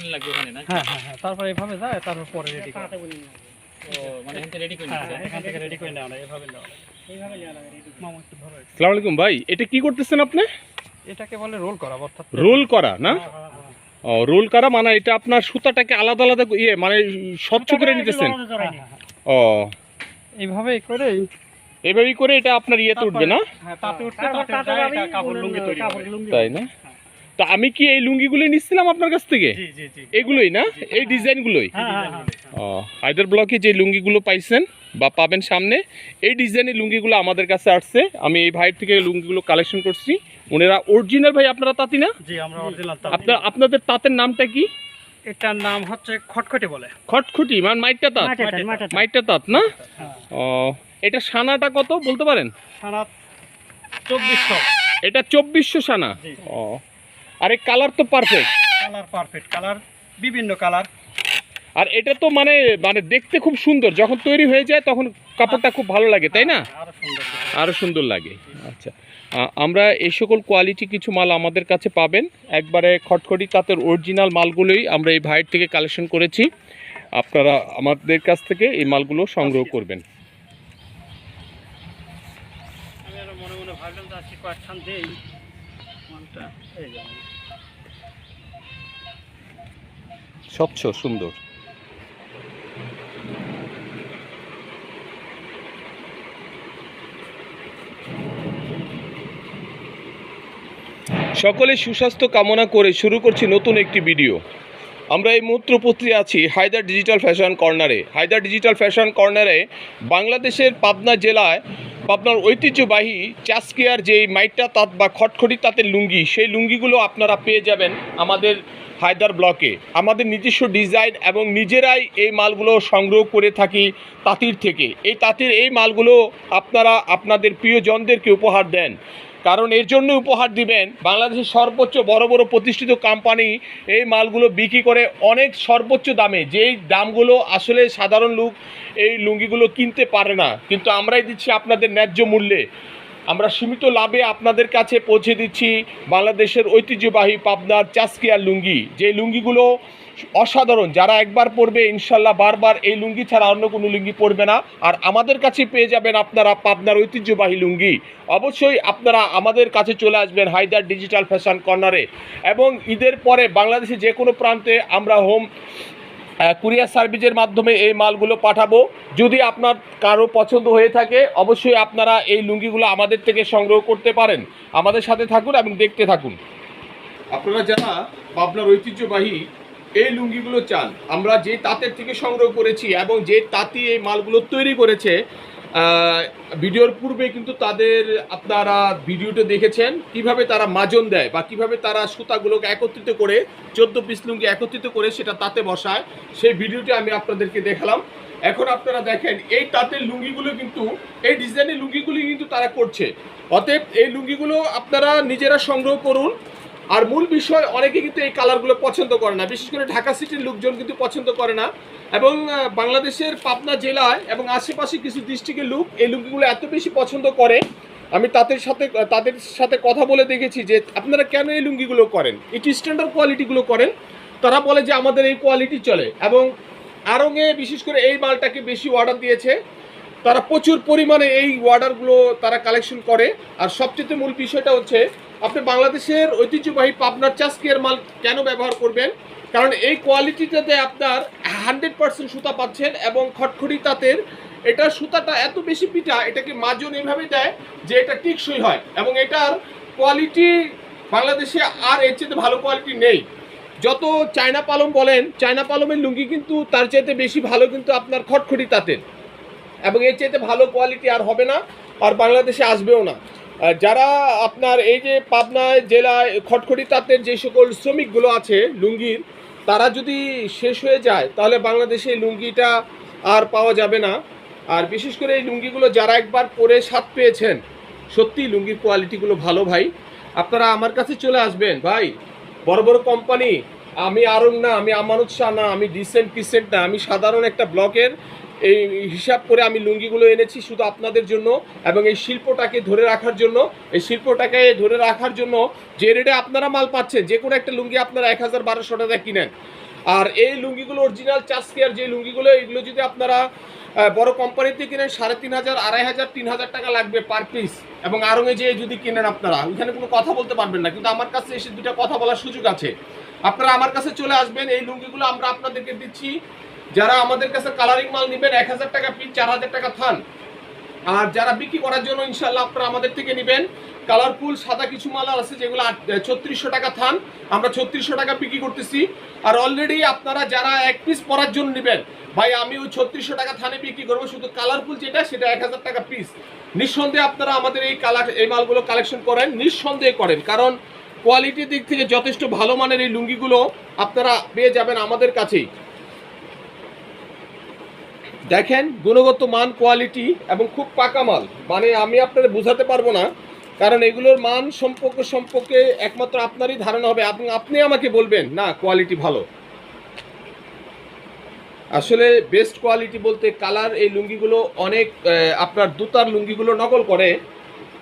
উনি লাগবে ওখানে না হ্যাঁ হ্যাঁ হ্যাঁ তারপর এভাবে যায় তারপর পরে রেডি করে। ও মানে এখান থেকে রেডি করে হ্যাঁ নিচ্ছে এখান থেকে রেডি করে নেওয়া এভাবে নেওয়া যায়। মামা একটু ধরো একটু। সালাম আলাইকুম ভাই এটা কি করতেছেন আপনি? এটাকে বলে রোল করা অর্থাৎ রোল করা না? হ্যাঁ। ও রোল করা মানে এটা আপনার সুতাটাকে আলাদা আলাদা ইয়ে মানে স্বচ্ছ করে নিতেছেন। ও। এইভাবে করেই এভাবেই করে এটা আপনার ইয়েতে উঠবে না? হ্যাঁ তাই না? তো আমি কি এই লুঙ্গিগুলো নিচ্ছিলাম আপনার কাছ থেকে? এগুলোই না? এই ডিজাইনগুলোই? হ্যাঁ হ্যাঁ হ্যাঁ। ও হায়দার ব্লকে যে লুঙ্গিগুলো পাইছেন বা পাবেন সামনে এই ডিজাইনের লুঙ্গিগুলো আমাদের কাছে আসছে। আমি এই ভাইয়ের থেকে লুঙ্গিগুলো কালেকশন করছি। ওনারা অরিজিনাল ভাই আপনারা তাঁতি না? আপনার আপনাদের তাঁতের নামটা কি? এটার নাম হচ্ছে খটখটি বলে। খটখুটি মানে মাইটটা তাঁত? মাইটটা তাঁত না? ও এটা সানাটা কত বলতে পারেন? সারা চব্বিশশো। এটা চব্বিশশো সানা? ও আর এই কালার তো পারফেক্ট কালার পারফেক্ট কালার বিভিন্ন কালার আর এটা তো মানে মানে দেখতে খুব সুন্দর। যখন তৈরি হয়ে যায় তখন কাপড়টা খুব ভালো লাগে তাই না? আরও সুন্দর আরও সুন্দর লাগে। আচ্ছা। আমরা এই সকল কোয়ালিটি কিছু মাল আমাদের কাছে পাবেন। একবারে খটখটি তাঁতের অরিজিনাল মালগুলোই আমরা এই ভাইয়ের থেকে কালেকশন করেছি। আপনারা আমাদের কাছ থেকে এই মালগুলো সংগ্রহ করবেন। মনে মনে ভাবলাম যে আজকে কয়েকখান দেই। মালটা এই যাবে স্বচ্ছ সুন্দর। সকলে সুস্বাস্থ্য কামনা করে শুরু করছি নতুন একটি ভিডিও। আমরা এই মুহূর্তে উপস্থিত আছি হায়দার ডিজিটাল ফ্যাশন কর্নারে। হায়দার ডিজিটাল ফ্যাশন কর্নারে বাংলাদেশের পাবনা জেলায় পাবনার ঐতিহ্যবাহী চাষকিয়ার যে মাইটা তাঁত বা খটখটি, তাঁতের লুঙ্গি, সেই লুঙ্গিগুলো আপনারা পেয়ে যাবেন আমাদের হায়দার ব্লকে। আমাদের নিজস্ব ডিজাইন এবং নিজেরাই এই মালগুলো সংগ্রহ করে থাকি তাঁতির থেকে। এই তাঁতির, এই মালগুলো আপনারা আপনাদের প্রিয়জনদেরকে উপহার দেন। কারণ এর জন্য উপহার দিবেন বাংলাদেশের সর্বোচ্চ বড় বড় প্রতিষ্ঠিত কোম্পানি এই মালগুলো বিক্রি করে অনেক সর্বোচ্চ দামে। যেই দামগুলো আসলে সাধারণ লোক এই লুঙ্গিগুলো কিনতে পারে না। কিন্তু আমরাই দিচ্ছি আপনাদের ন্যায্য মূল্যে। আমরা সীমিত লাভে আপনাদের কাছে পৌঁছে দিচ্ছি বাংলাদেশের ঐতিহ্যবাহী পাবনার চাষকিয়ার লুঙ্গি। যে লুঙ্গিগুলো অসাধারণ। যারা একবার পরবে ইনশাল্লাহ বারবার এই লুঙ্গি ছাড়া অন্য কোনো লুঙ্গি পরবে না। আর আমাদের কাছে পেয়ে যাবেন আপনারা পাবনার ঐতিহ্যবাহী লুঙ্গি। অবশ্যই আপনারা আমাদের কাছে চলে আসবেন হায়দার ডিজিটাল ফ্যাশন কর্নারে এবং ঈদের পরে বাংলাদেশে যে কোনো প্রান্তে আমরা হোম কুরিয়ার সার্ভিসের মাধ্যমে এই মালগুলো পাঠাবো। যদি আপনার কারও পছন্দ হয়ে থাকে, অবশ্যই আপনারা এই লুঙ্গিগুলো আমাদের থেকে সংগ্রহ করতে পারেন। আমাদের সাথে থাকুন এবং দেখতে থাকুন। আপনারা যারা পাবনার ঐতিহ্যবাহী এই লুঙ্গিগুলো চান। আমরা যে তাঁতের থেকে সংগ্রহ করেছি এবং যে তাঁতি এই মালগুলো তৈরি করেছে ভিডিওর পূর্বে কিন্তু তাদের আপনারা ভিডিওটা দেখেছেন কীভাবে তারা মাজন দেয় বা কীভাবে তারা সুতাগুলোকে একত্রিত করে, চোদ্দ পিস লুঙ্গি একত্রিত করে সেটা তাতে বসায়। সেই ভিডিওটি আমি আপনাদেরকে দেখালাম। এখন আপনারা দেখেন, এই তাঁতের লুঙ্গিগুলো কিন্তু, এই ডিজাইনের লুঙ্গিগুলি কিন্তু তারা করছে। অতএব এই লুঙ্গিগুলো আপনারা নিজেরা সংগ্রহ করুন। আর মূল বিষয়, অনেকে কিন্তু এই কালারগুলো পছন্দ করে না। বিশেষ করে ঢাকা সিটির লোকজন কিন্তু পছন্দ করে না। এবং বাংলাদেশের পাবনা জেলায় এবং আশেপাশে কিছু ডিস্ট্রিক্টের লোক এই লুঙ্গিগুলো এত বেশি পছন্দ করে। আমি তাদের সাথে তাদের সাথে কথা বলে দেখেছি যে, আপনারা কেন এই লুঙ্গিগুলো করেন? এটি স্ট্যান্ডার্ড কোয়ালিটিগুলো করেন। তারা বলে যে, আমাদের এই কোয়ালিটি চলে। এবং আরঙে বিশেষ করে এই মালটাকে বেশি অর্ডার দিয়েছে। তারা প্রচুর পরিমাণে এই অর্ডারগুলো তারা কালেকশন করে। আর সবচেয়ে মূল বিষয়টা হচ্ছে আপনি বাংলাদেশের ঐতিহ্যবাহী পাবনার চাষকিয়ার মাল কেন ব্যবহার করবেন? কারণ এই কোয়ালিটিটাতে আপনার হান্ড্রেড পার্সেন্ট সুতা পাচ্ছেন এবং খটখটি তাঁতের এটা সুতাটা এত বেশি পিঠা, এটাকে মাজন এইভাবে দেয় যে এটা টিকসই হয় এবং এটার কোয়ালিটি বাংলাদেশে আর এর চেয়ে ভালো কোয়ালিটি নেই। যত চায়না পালম বলেন, চায়না পালমের লুঙ্গি কিন্তু তার চাইতে বেশি ভালো কিন্তু আপনার খটখটি তাঁতের এবং এর চাইতে ভালো কোয়ালিটি আর হবে না, আর বাংলাদেশে আসবেও না। যারা আপনার এই যে পাবনা জেলায় খটখটি তাঁতের যে সকল শ্রমিকগুলো আছে, লুঙ্গির, তারা যদি শেষ হয়ে যায়, তাহলে বাংলাদেশে লুঙ্গিটা আর পাওয়া যাবে না। আর বিশেষ করে এই লুঙ্গিগুলো যারা একবার পরে স্বাদ পেয়েছেন সত্যি লুঙ্গির কোয়ালিটিগুলো ভালো ভাই। আপনারা আমার কাছে চলে আসবেন, ভাই। বড় বড় কোম্পানি, আমি আরং না, আমি আমানত না, আমি ডিসেন্ট কিসেন্ট না, আমি সাধারণ একটা ব্লকের এই হিসাব করে আমি লুঙ্গিগুলো এনেছি শুধু আপনাদের জন্য এবং এই শিল্পটাকে ধরে রাখার জন্য। এই শিল্পটাকে ধরে রাখার জন্য যে রেটে আপনারা মাল পাচ্ছেন, যে কোনো একটা লুঙ্গি আপনারা এক হাজার বারোশো টাকা কিনেন। আর এই লুঙ্গিগুলো অরিজিনাল চাষ কেয়ার যে লুঙ্গিগুলো, এগুলো যদি আপনারা বড় কোম্পানিতে কিনেন, সাড়ে তিন হাজার, আড়াই হাজার, তিন হাজার টাকা লাগবে পার পিস এবং আরঙে যে যদি কিনেন আপনারা, ওইখানে কোনো কথা বলতে পারবেন না, কিন্তু আমার কাছে এসে দুটা কথা বলার সুযোগ আছে। আপনারা আমার কাছে চলে আসবেন, এই লুঙ্গিগুলো আমরা আপনাদেরকে দিচ্ছি। যারা আমাদের কাছে কালারিং মাল নেবেন, এক হাজার টাকা পিস চার হাজার টাকা থান। আর যারা বিক্রি করার জন্য ইনশাল্লাহ আপনারা আমাদের থেকে নেবেন। কালারফুল সাদা কিছু মাল আছে যেগুলো ছত্রিশশো টাকা থান। আমরা ছত্রিশশো টাকা বিক্রি করতেছি। আর অলরেডি আপনারা যারা এক পিস পরার জন্য নেবেন, ভাই, আমি ওই ছত্রিশশো টাকা থানে বিক্রি করব, শুধু কালারফুল যেটা, সেটা এক হাজার টাকা পিস নিঃসন্দেহে আপনারা আমাদের এই কালার এই মালগুলো কালেকশন করেন, নিঃসন্দেহে করেন। কারণ কোয়ালিটির দিক থেকে যথেষ্ট ভালো মানের এই লুঙ্গিগুলো আপনারা পেয়ে যাবেন আমাদের কাছেই। দেখেন, গুণগত মান কোয়ালিটি এবং খুব পাকা মাল। মানে আমি আপনাদের বোঝাতে পারব না, কারণ এগুলোর মান সম্পর্ক সম্পর্কে একমাত্র আপনারই ধারণা হবে এবং আপনি আমাকে বলবেন, না কোয়ালিটি ভালো। আসলে বেস্ট কোয়ালিটি বলতে কালার এই লুঙ্গিগুলো অনেক আপনার দুতার লুঙ্গিগুলো নকল করে,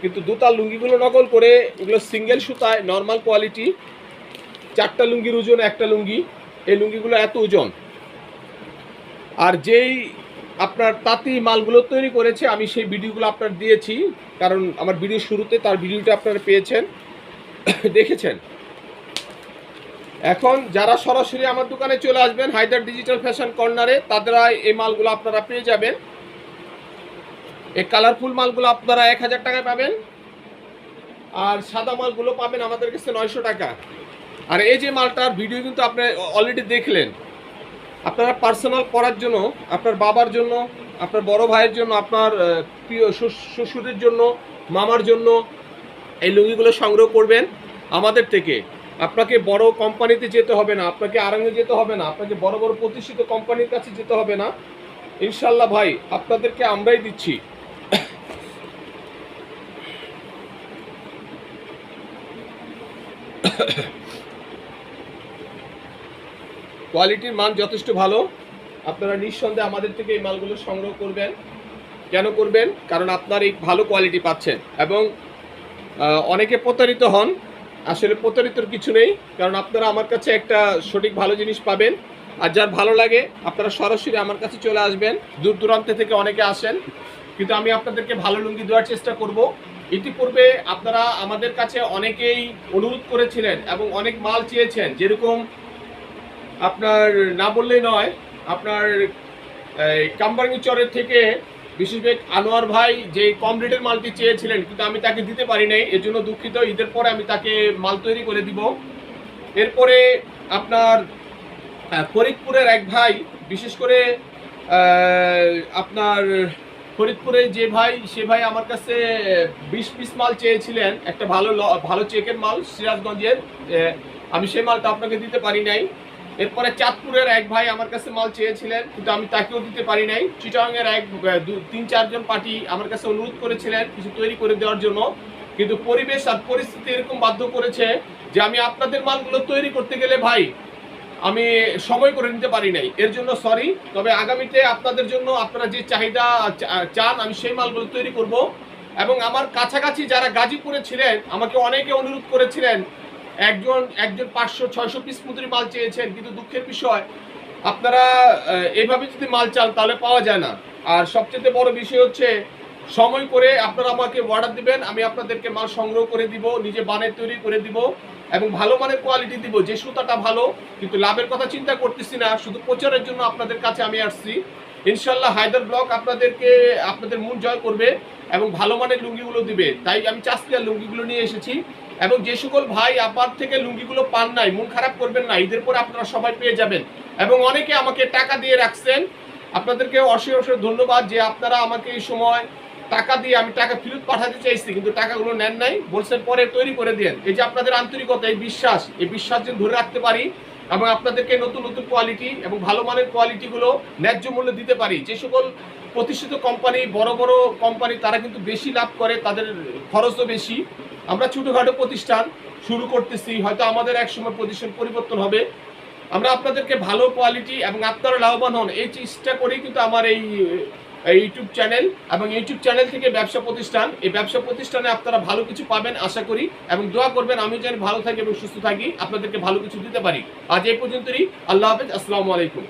কিন্তু দুতার লুঙ্গিগুলো নকল করে এগুলো সিঙ্গেল সুতায় নর্মাল কোয়ালিটি চারটা লুঙ্গির ওজন, একটা লুঙ্গি, এই লুঙ্গিগুলো এত ওজন। আর যেই আপনার তাঁতি মালগুলো তৈরি করেছে, আমি সেই ভিডিওগুলো আপনার দিয়েছি, কারণ আমার ভিডিও শুরুতে তার ভিডিওটা আপনারা পেয়েছেন, দেখেছেন। এখন যারা সরাসরি আমার দোকানে চলে আসবেন, হায়দার ডিজিটাল ফ্যাশন কর্নারে তাদেরা এই মালগুলো আপনারা পেয়ে যাবেন। এই কালারফুল মালগুলো আপনারা এক হাজার টাকায় পাবেন, আর সাদা মালগুলো পাবেন আমাদের কাছে নয়শো টাকা। আর এই যে মালটার ভিডিও কিন্তু আপনি অলরেডি দেখলেন। আপনারা পার্সোনাল করার জন্য, আপনার বাবার জন্য, আপনার বড় ভাইয়ের জন্য, আপনার প্রিয় শ্বশ- শ্বশুরের জন্য, মামার জন্য এই লুঙ্গিগুলো সংগ্রহ করবেন আমাদের থেকে। আপনাকে বড় কোম্পানিতে যেতে হবে না, আপনাকে আরামে যেতে হবে না, আপনাকে বড় বড় প্রতিষ্ঠিত কোম্পানির কাছে যেতে হবে না। ইনশাল্লাহ ভাই, আপনাদেরকে আমরাই দিচ্ছি। কোয়ালিটির মান যথেষ্ট ভালো। আপনারা নিঃসন্দেহে আমাদের থেকে এই মালগুলো সংগ্রহ করবেন। কেন করবেন? কারণ আপনার এই ভালো কোয়ালিটি পাচ্ছেন। এবং অনেকে প্রতারিত হন। আসলে প্রতারিতর কিছু নেই। কারণ আপনারা আমার কাছে একটা সঠিক ভালো জিনিস পাবেন। আর যার ভালো লাগে, আপনারা সরাসরি আমার কাছে চলে আসবেন। দূর দূরান্ত থেকে অনেকে আসেন। কিন্তু আমি আপনাদেরকে ভালো লুঙ্গি দেওয়ার চেষ্টা করব। ইতিপূর্বে আপনারা আমাদের কাছে অনেকেই অনুরোধ করেছিলেন এবং অনেক মাল চেয়েছেন। যেরকম আপনার না বললেই নয়, আপনার কাম্বারঙ্গি চরের থেকে বিশেষভাবে আনোয়ার ভাই যে কম রেটের মালটি চেয়েছিলেন, কিন্তু আমি তাকে দিতে পারি নাই, এর জন্য দুঃখিত। ঈদের পরে আমি তাকে মাল তৈরি করে দিব। এরপরে আপনার ফরিদপুরের এক ভাই, বিশেষ করে আপনার ফরিদপুরে যে ভাই, সে ভাই আমার কাছে বিশ পিস মাল চেয়েছিলেন, একটা ভালো ভালো চেকের মাল, সিরাজগঞ্জের আমি সেই মালটা আপনাকে দিতে পারি নাই। এরপরে চাঁদপুরের এক ভাই আমার কাছে মাল চেয়েছিলেন, কিন্তু আমি তাকেও দিতে পারি নাই। চিটাংয়ের এক তিন, চারজন পার্টি আমার কাছে অনুরোধ করেছিলেন কিছু তৈরি করে দেওয়ার জন্য। কিন্তু পরিবেশ আর পরিস্থিতি এরকম বাধ্য করেছে যে আমি আপনাদের মালগুলো তৈরি করতে গেলে ভাই, আমি সময় করে নিতে পারি নাই। এর জন্য সরি তবে আগামীতে আপনাদের জন্য আপনারা যে চাহিদা চান, আমি সেই মালগুলো তৈরি করব। এবং আমার কাছাকাছি যারা গাজীপুরে ছিলেন, আমাকে অনেকে অনুরোধ করেছিলেন একজন একজন পাঁচশো, ছয়শো পিস মুদ্রি মাল চেয়েছেন, কিন্তু দুঃখের বিষয়, আপনারা এইভাবে যদি মাল চান, তাহলে পাওয়া যায় না। আর সবচেয়ে বড় বিষয় হচ্ছে, সময় করে আপনারা আমাকে অর্ডার দিবেন, আমি আপনাদেরকে মাল সংগ্রহ করে দিব, নিজে বানের তৈরি করে দিব, এবং ভালো মানের কোয়ালিটি দিব, যে সুতাটা ভালো, কিন্তু লাভের কথা চিন্তা করতেছি না, শুধু প্রচারের জন্য আপনাদের কাছে আমি আসছি। ইনশাল্লাহ হায়দার ব্লক আপনাদেরকে, আপনাদের মন জয় করবে, এবং ভালো মানের লুঙ্গিগুলো দিবে। তাই আমি চাষিয়ার লুঙ্গিগুলো নিয়ে এসেছি। এবং যে সকল ভাই আপনার থেকে লুঙ্গিগুলো পান নাই, মন খারাপ করবেন না, ঈদের পরে আপনারা সবাই পেয়ে যাবেন। এবং অনেকে আমাকে টাকা দিয়ে রাখছেন। আপনাদেরকে অশেষ অশেষ ধন্যবাদ যে আপনারা আমাকে এই সময় টাকা দিয়ে, আমি টাকা ফেরত পাঠাতে চাইছি, কিন্তু টাকাগুলো নেন নাই। বলছেন পরে তৈরি করে দেন। এই যে আপনাদের আন্তরিকতা, এই বিশ্বাস এই বিশ্বাস যে ধরে রাখতে পারি এবং আপনাদেরকে নতুন নতুন কোয়ালিটি এবং ভালো মানের কোয়ালিটিগুলো ন্যায্য মূল্যে দিতে পারি। যে সকল প্রতিষ্ঠিত কোম্পানি বড় বড় কোম্পানি তারা কিন্তু বেশি লাভ করে, তাদের খরচও বেশি। আমরা ছোটোখাটো প্রতিষ্ঠান শুরু করতেছি, হয়তো আমাদের এক সময় প্রতিষ্ঠান পরিবর্তন হবে। আমরা আপনাদেরকে ভালো কোয়ালিটি এবং আপনারা লাভবান হন, এই চেষ্টা করেই কিন্তু আমার এই ইউটিউব চ্যানেল এবং ইউটিউব চ্যানেল থেকে ব্যবসা প্রতিষ্ঠান। এই ব্যবসা প্রতিষ্ঠানে আপনারা ভালো কিছু পাবেন, আশা করি। এবং দোয়া করবেন আমি যেন ভালো থাকি এবং সুস্থ থাকি, আপনাদেরকে ভালো কিছু দিতে পারি। আজ এই পর্যন্তই, আল্লাহ হাফেজ, আসসালামু আলাইকুম।